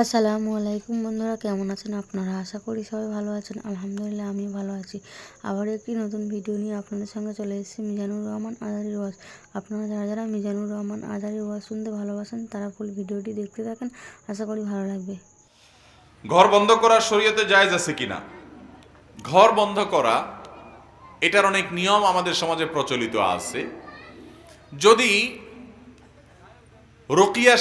আসসালামু আলাইকুম বন্ধুরা, কেমন আছেন আপনারা? আশা করি সবাই ভালো আছেন। আলহামদুলিল্লাহ আমি ভালো আছি। আবার একটি নতুন ভিডিও নিয়ে আপনাদের সঙ্গে চলে এসেছি, মিজানুর রহমান আজারি ওয়াজ। আপনারা যারা যারা মিজানুর রহমান আজারি ওয়াজ শুনতে ভালোবাসেন, তারা ফুল ভিডিওটি দেখতে থাকেন। আশা করি ভালো লাগবে। ঘর বন্ধ করা শরীয়তে জায়েজ আছে কিনা ঘর বন্ধ করা, এটার অনেক নিয়ম আমাদের সমাজে প্রচলিত আছে। যদি রকিয়া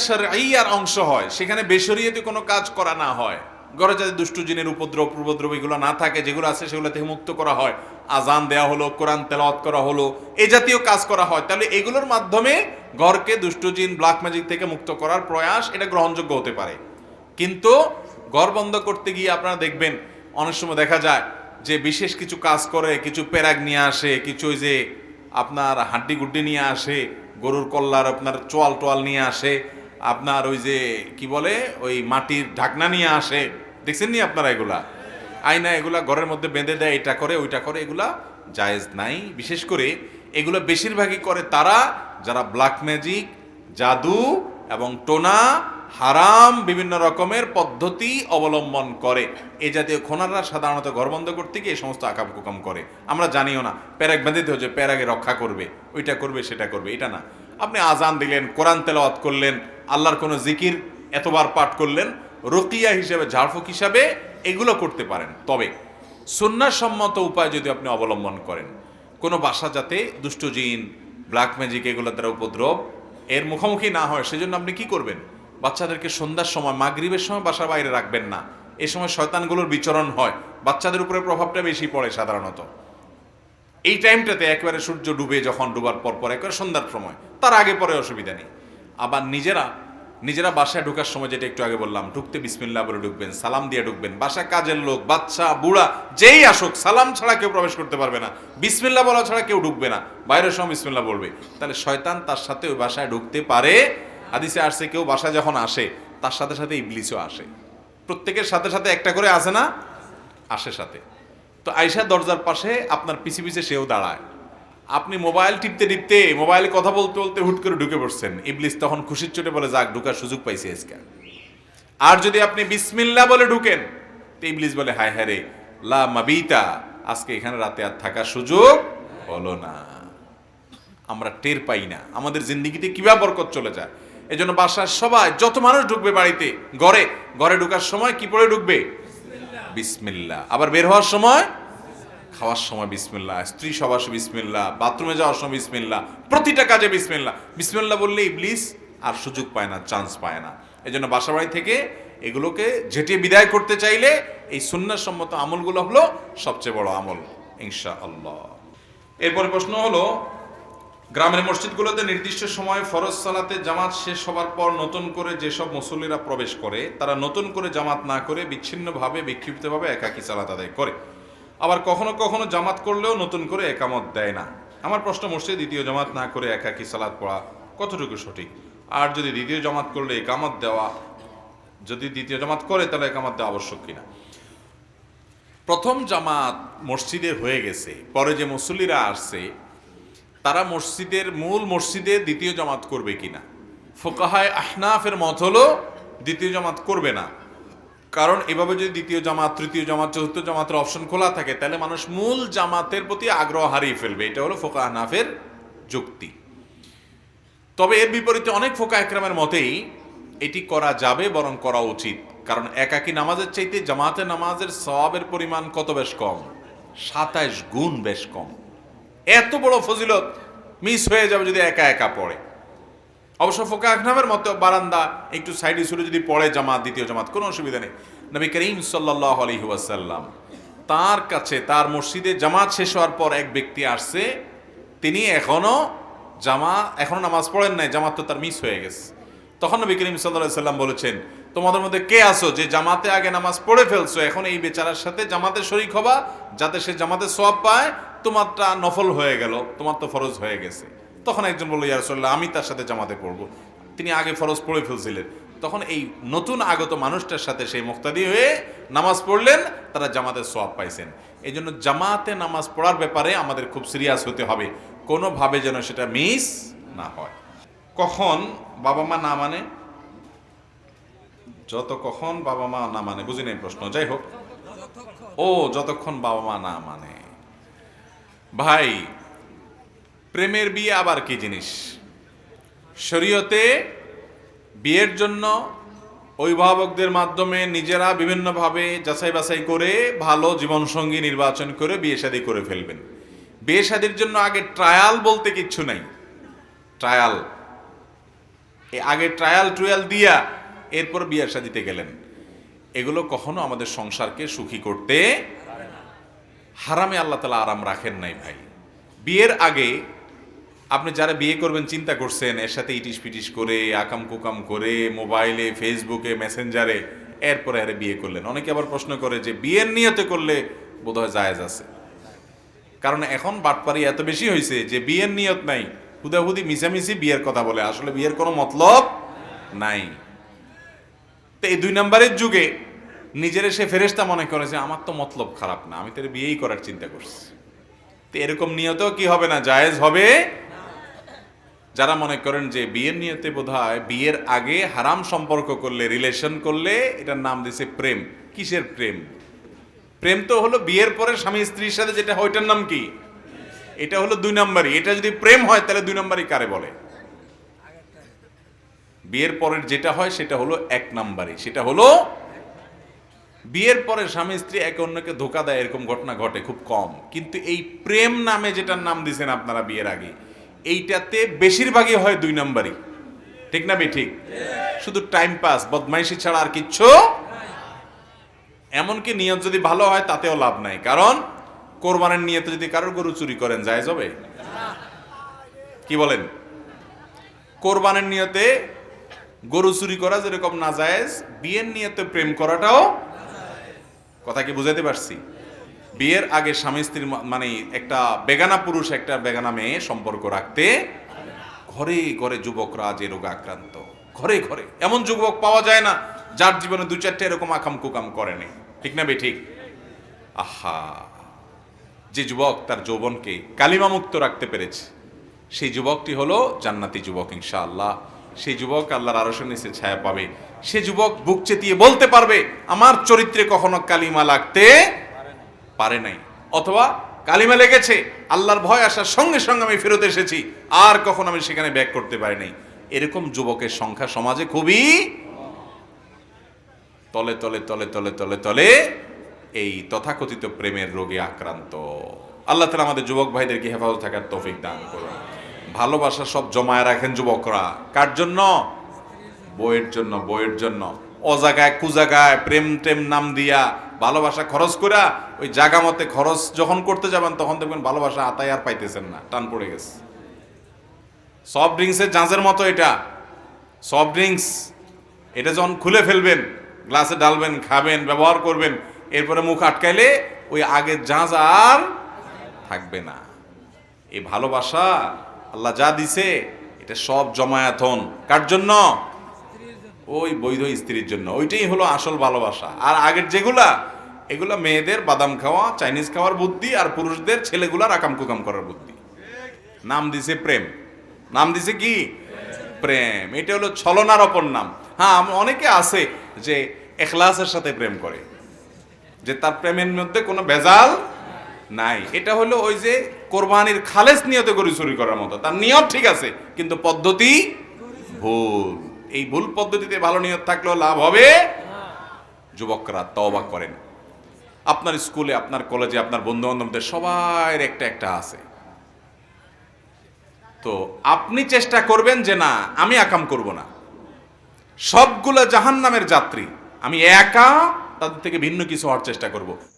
আর অংশ হয়। সেখানে বেসরিয়াতে কোনো কাজ করা না হয়। ঘরে যাতে দুষ্টু জিনের উপদ্রব উপদ্রব এগুলো না থাকে, যেগুলো আছে সেগুলো থেকে মুক্ত করা হয়। আজান দেওয়া হলো, কোরআন তেলাওয়াত করা হলো, এ জাতীয় কাজ করা হয়। তাহলে এগুলোর মাধ্যমে ঘরকে দুষ্টু জিন, ব্ল্যাক ম্যাজিক থেকে মুক্ত করার প্রয়াস এটা গ্রহণযোগ্য হতে পারে। কিন্তু ঘর বন্ধ করতে গিয়ে আপনারা দেখবেন, অনেক সময় দেখা যায় যে বিশেষ কিছু কাজ করে, কিছু প্যারাগ নিয়ে আসে, কিছু ওই যে আপনার হাড্ডি গুড্ডি নিয়ে আসে গরুর কল্লার আপনার চোয়াল টোয়াল নিয়ে আসে, আপনার ওই যে কি বলে, ওই মাটির ঢাকনা নিয়ে আসে। দেখছেন নি আপনারা এগুলা? আয়না এগুলা ঘরের মধ্যে বেঁধে দেয়, এটা করে, ওইটা করে, এগুলা জায়েজ নাই। বিশেষ করে এগুলো বেশিরভাগই করে তারা যারা ব্ল্যাক ম্যাজিক জাদু এবং টোনা হারাম বিভিন্ন রকমের পদ্ধতি অবলম্বন করে। এ জাতীয় খোনাররা সাধারণত ঘর বন্ধ করতে গিয়ে এই সমস্ত আকাম কুকাম করে। আমরা জানিও না প্যারাক বেঁধেতে হচ্ছে প্যারাকে রক্ষা করবে, ওইটা করবে, সেটা করবে, এটা না। আপনি আজান দিলেন, কোরআন তেলাওয়াত করলেন, আল্লাহর কোনো জিকির এতবার পাঠ করলেন, রকিয়া হিসেবে, ঝাড়ফুক হিসাবে এগুলো করতে পারেন। তবে সুন্নাসম্মত উপায় যদি আপনি অবলম্বন করেন, কোনো বাসা যাতে দুষ্ট জিন, ব্ল্যাক ম্যাজিক এগুলো দ্বারা উপদ্রব, এর মুখোমুখি না হয়, সেজন্য আপনি কি করবেন? বাচ্চাদেরকে সন্ধ্যার সময়, মাগরিবের সময় বাসার বাইরে রাখবেন না। এ সময় শয়তানগুলোর বিচরণ হয়। বাচ্চাদের উপরে প্রভাবটা বেশি পড়ে সাধারণত। এই টাইমটাতে একেবারে সূর্য ডুবে যখন ডুবার পর পর একেবারে সন্ধ্যার সময়। তার আগে পরে অসুবিধা নেই। আবার নিজেরা নিজেরা বাসায় ঢোকার সময় যেটা একটু আগে বললাম, ঢুকতে বিসমিল্লা বলে ঢুকবেন, সালাম দিয়ে ঢুকবেন। বাসায় কাজের লোক, বাচ্চা, বুড়া, যেই আসুক, সালাম ছাড়া কেউ প্রবেশ করতে পারবে না। বিসমিল্লা বলা ছাড়া কেউ ঢুকবে না। বাইরের সময় বিসমিল্লা বলবে। তাহলে শয়তান তার সাথে ওই বাসায় ঢুকতে পারে হাদিসে আসছে, কেউ বাসায় যখন আসে, তার সাথে সাথে ইবলিসও আসে। প্রত্যেকের সাথে সাথে একটা করে আসে না? আসে সাথে। তো আয়সা দরজার পাশে আপনার পিছে পিছে সেও দাঁড়ায়। আপনি মোবাইল টিপতে টিপতে, মোবাইলে কথা বলতে বলতে হুট করে ঢুকে পড়ছেন। ইবলিস তখন খুশির চোটে বলে, যাক, ঢুকার সুযোগ পাইছে আজকে আর। যদি আপনি বিসমিল্লা বলে ঢুকেন, তো ইবলিস বলে, হায় হায় রে, লা মাবিতা, আজকে এখানে রাতে আর থাকার সুযোগ হলো না। আমরা টের পাই না। আমাদের জিন্দিগিতে কীভাবে বরকত চলে যায়। এজন্য বাসার সবাই, যত মানুষ ঢুকবে বাড়িতে, ঘরে ঘরে ঢুকার সময় কি পরে ঢুকবে? বিসমিল্লা আবার বের হওয়ার সময়? খাওয়ার সময় বিসমিল্লা স্ত্রী সবাস বিসমিল্লা বাথরুমে যাওয়ার সময় বিসমিল্লা প্রতিটা কাজে বিসমিল্লা বিসমিল্লা বললে ইবলিস আর সুযোগ পায় না চান্স পায় না। এই জন্য বাসা বাড়ি থেকে এগুলোকে ঝেঁটিয়ে বিদায় করতে চাইলে এই সুন্নাসম্মত আমলগুলো হলো সবচেয়ে বড় আমল ইনশা আল্লাহ এরপরে প্রশ্ন হলো গ্রামের মসজিদগুলোতে নির্দিষ্ট সময়ে ফরজ সালাতে জামাত শেষ হবার পর নতুন করে যেসব মুসল্লিরা প্রবেশ করে, তারা নতুন করে জামাত না করে বিচ্ছিন্নভাবে, বিক্ষিপ্তভাবে একাকী সালাত আদায় করে। আবার কখনো কখনো জামাত করলেও নতুন করে একামত দেয় না। আমার প্রশ্ন, মসজিদে দ্বিতীয় জামাত না করে একাকী সালাত পড়া কতটুকু সঠিক? আর যদি দ্বিতীয় জামাত করলে একামত দেওয়া, যদি দ্বিতীয় জামাত করে, তাহলে একামত দেওয়া আবশ্যক কিনা? প্রথম জামাত মসজিদে হয়ে গেছে, পরে যে মুসল্লিরা আসছে তারা মসজিদের মূল মসজিদে দ্বিতীয় জামাত করবে কিনা? ফোকাহায় আহনাফের মত হলো দ্বিতীয় জামাত করবে না। কারণ এভাবে যদি দ্বিতীয় জামাত, তৃতীয় জামাত, চতুর্থ জামাতের অপশন খোলা থাকে, তাহলে মানুষ মূল জামাতের প্রতি আগ্রহ হারিয়ে ফেলবে। এটা হলো ফোকা আহনাফের যুক্তি। তবে এর বিপরীতে অনেক ফোকা একরামের মতেই এটি করা যাবে, বরং করা উচিত। কারণ একাকী নামাজের চাইতে জামাতে নামাজের সওয়াবের পরিমাণ কত বেশ কম? সাতাইশ গুণ বেশ কম। এত বড় ফজিলত মিস হয়ে যাবে যদি একা একা পড়ে। অবশ্য ফোকা আকনামের মতো বারান্দা একটু সাইডে সুরে যদি পড়ে জামাত, দ্বিতীয় জামাত, কোনো অসুবিধা নেই। নবী করিম সাল্লাহ আলহি ওয়াসাল্লাম তার কাছে, তার মসজিদে জামাত শেষ হওয়ার পর এক ব্যক্তি আসছে, তিনি এখনও জামা এখনও নামাজ পড়েন নাই, জামাত তো তার মিস হয়ে গেছে। তখন নবী করিম সাল্লাহ সাল্লাম বলেছেন, তোমাদের মধ্যে কে আসো যে জামাতে আগে নামাজ পড়ে ফেলছো? এখন এই বেচারার সাথে জামাতে শরিক হবা, যাতে সে জামাতে সব পায় তোমারটা নফল হয়ে গেল, তোমার তো ফরজ হয়ে গেছে। তখন একজন বলল ইয়ারসল্লাহ আমি তার সাথে জামাতে পড়ব। তিনি আগে ফরজ পড়ে ফেলছিলেন। তখন এই নতুন আগত মানুষটার সাথে সেই মুক্তাদি হয়ে নামাজ পড়লেন, তারা জামাতে সব পাইছেন। এই জন্য জামাতে নামাজ পড়ার ব্যাপারে আমাদের খুব সিরিয়াস হতে হবে। কোনোভাবে যেন সেটা মিস না হয়। কখন বাবা মা না মানে? যত কখন বাবা মা না মানে বুঝি নাই প্রশ্ন। যাই হোক। ও, যতক্ষণ বাবা মা না মানে। ভাই, প্রেমের বিয়ে আবার কি জিনিস? শরীয়তে বিয়ের জন্য অভিভাবকদের মাধ্যমে নিজেরা বিভিন্নভাবে যাচাই বাছাই করে ভালো জীবনসঙ্গী নির্বাচন করে বিয়ে শাদী করে ফেলবেন। বিয়ে শাদীর জন্য আগে ট্রায়াল বলতে কিচ্ছু নাই। ট্রায়াল। আগে ট্রায়াল ট্রায়াল দিয়া এরপর বিয়ের শাদিতে গেলেন। এগুলো কখনো আমাদের সংসারকে সুখী করতে হারামে আল্লাহ তালা আরাম রাখেন নাই ভাই। বিয়ের আগে আপনি যারা বিয়ে করবেন, চিন্তা করছেন, এর সাথে ইটিস পিটিস করে, আকাম কুকাম করে, মোবাইলে, ফেসবুকে, মেসেঞ্জারে, এরপরে আরে বিয়ে করলেন। অনেকে আবার প্রশ্ন করে যে, বিয়ের নিয়তে করলে বোধহয় জায়েজ আছে। কারণ এখন বাটপারি এত বেশি হয়েছে যে, বিয়ের নিয়ত নাই। হুদাহুদি মিশামিশি বিয়ের কথা বলে। আসলে বিয়ের কোনো মতলব নাই। তো এই দুই নম্বরের যুগে নিজের সে ফেরেস্তা মনে করে যে, আমার তো মতলব খারাপ না, আমি তো এর বিয়েই করার চিন্তা করছি। তো এরকম নিয়তেও কি হবে না? জায়েজ হবে? যারা মনে করেন যে, বিয়ের নিয়তে বোধ বিয়ের আগে হারাম সম্পর্ক করলে, রিলেশন করলে, এটার নাম দিছে প্রেম। কিসের প্রেম? প্রেম তো হলো বিয়ের পরে স্বামী স্ত্রীর সাথে যেটা হয় ওইটার নাম কি? এটা হলো দুই নম্বরই। এটা যদি প্রেম হয়, তাহলে দুই নম্বরই কারে বলে? বিয়ের পরের যেটা হয়, সেটা হলো এক নম্বরই। সেটা হলো বিয়ের পরে স্বামী স্ত্রী একে অন্যকে ধোকা দেয়, এরকম ঘটনা ঘটে খুব কম। কিন্তু এই প্রেম নামে যেটার নাম দিয়েছেন আপনারা বিয়ের আগে, এইটাতে বেশিরভাগই হয় দুই নম্বরই। ঠিক না বে, ঠিক? শুধু টাইম পাস বদমাইশি ছাড়া আর কিচ্ছু এমনকি নিয়ত যদি ভালো হয়, তাতেও লাভ নাই। কারণ কোরবানের নিয়তে যদি কারোর গরু চুরি করেন যায় যাবে কি বলেন? কোরবানের নিয়তে গরু চুরি করা যেরকম না জায়েজ, বিয়ের নিয়তে প্রেম করাটাও কথা কি বুঝাইতে পারছি? বিয়ের আগে স্বামী স্ত্রীর মানে একটা বেগানা পুরুষ, একটা বেগানা মেয়ে সম্পর্ক রাখতে ঘরে ঘরে যুবকরা যে রোগে আক্রান্ত, ঘরে ঘরে। এমন যুবক পাওয়া যায় না যার জীবনে দু চারটে এরকম আকাম কুকাম করেনি ঠিক না বে ঠিক? আহা! যে যুবক তার যৌবনকে কালিমা মুক্ত রাখতে পেরেছে, সেই যুবকটি হলো জান্নাতি যুবক ইনশাআল্লাহ। সেই যুবক আল্লাহর আরশের নিচে ছায়া পাবে। সে যুবক বুক চেতিয়ে বলতে পারবে, আমার চরিত্রে কখনো কালিমা লাগতে পারে নাই। অথবা, কালিমা লেগেছে, আল্লাহর ভয় আসার সঙ্গে সঙ্গে আমি ফেরত এসেছি, আর কখন আমি সেখানে ব্যাক করতে পারি নাই। এরকম যুবকের সংখ্যা সমাজে খুবই তলে তলে তলে তলে তলে তলে এই তথাকথিত প্রেমের রোগে আক্রান্ত। আল্লাহ তালা আমাদের যুবক ভাইদেরকে হেফাজত থাকার তৌফিক দান করুন। ভালোবাসা সব জমায় রাখেন যুবকরা। কার জন্য? বইয়ের জন্য বইয়ের জন্য। অজাগায়, কুজাগায়, প্রেম, টেম, নাম দিয়া ভালোবাসা খরচ করা ওই জাগা মতে খরচ যখন করতে যাবেন, তখন দেখবেন ভালোবাসা আতায় আর পাইতেছেন না, টান পড়ে গেছে। সফট ড্রিঙ্কসের জাঁজের মতো এটা। সফট ড্রিঙ্কস এটা যখন খুলে ফেলবেন, গ্লাসে ডালবেন খাবেন, ব্যবহার করবেন, এরপরে মুখ আটকাইলে ওই আগের জাঁজ আর থাকবে না। এই ভালোবাসা আল্লাহ যা দিছে, এটা সব জমায়াতন কার জন্য? ওই বৈধ স্ত্রীর জন্য। ওইটাই হলো আসল ভালোবাসা। আর আগের যেগুলা, এগুলা মেয়েদের বাদাম খাওয়া, চাইনিজ খাওয়ার বুদ্ধি আর পুরুষদের ছেলেগুলার আকাম কুকাম করার বুদ্ধি। নাম দিছে প্রেম। নাম দিছে কি? প্রেম। এটা হলো ছলনার অপর নাম। হ্যাঁ অনেকে আছে যে এখলাসের সাথে প্রেম করে, যে তার প্রেমের মধ্যে কোনো ভেজাল নাই। এটা হলো ওই যে কোরবানির খালেস নিয়তে গরু চুরি করার মতো। তার নিয়ত ঠিক আছে, কিন্তু পদ্ধতি ভুল। এই ভুল পদ্ধতিতে ভালো নিয়ত থাকলেও লাভ হবে। যুবকরা তওবা করেন। আপনার স্কুলে, আপনার কলেজে, আপনার বন্ধু বান্ধবদের সবার একটা একটা আছে। তো আপনি চেষ্টা করবেন যে না, আমি আকাম করব না। সবগুলো জাহান নামের যাত্রী, আমি একা তাদের থেকে ভিন্ন কিছু হওয়ার চেষ্টা করব।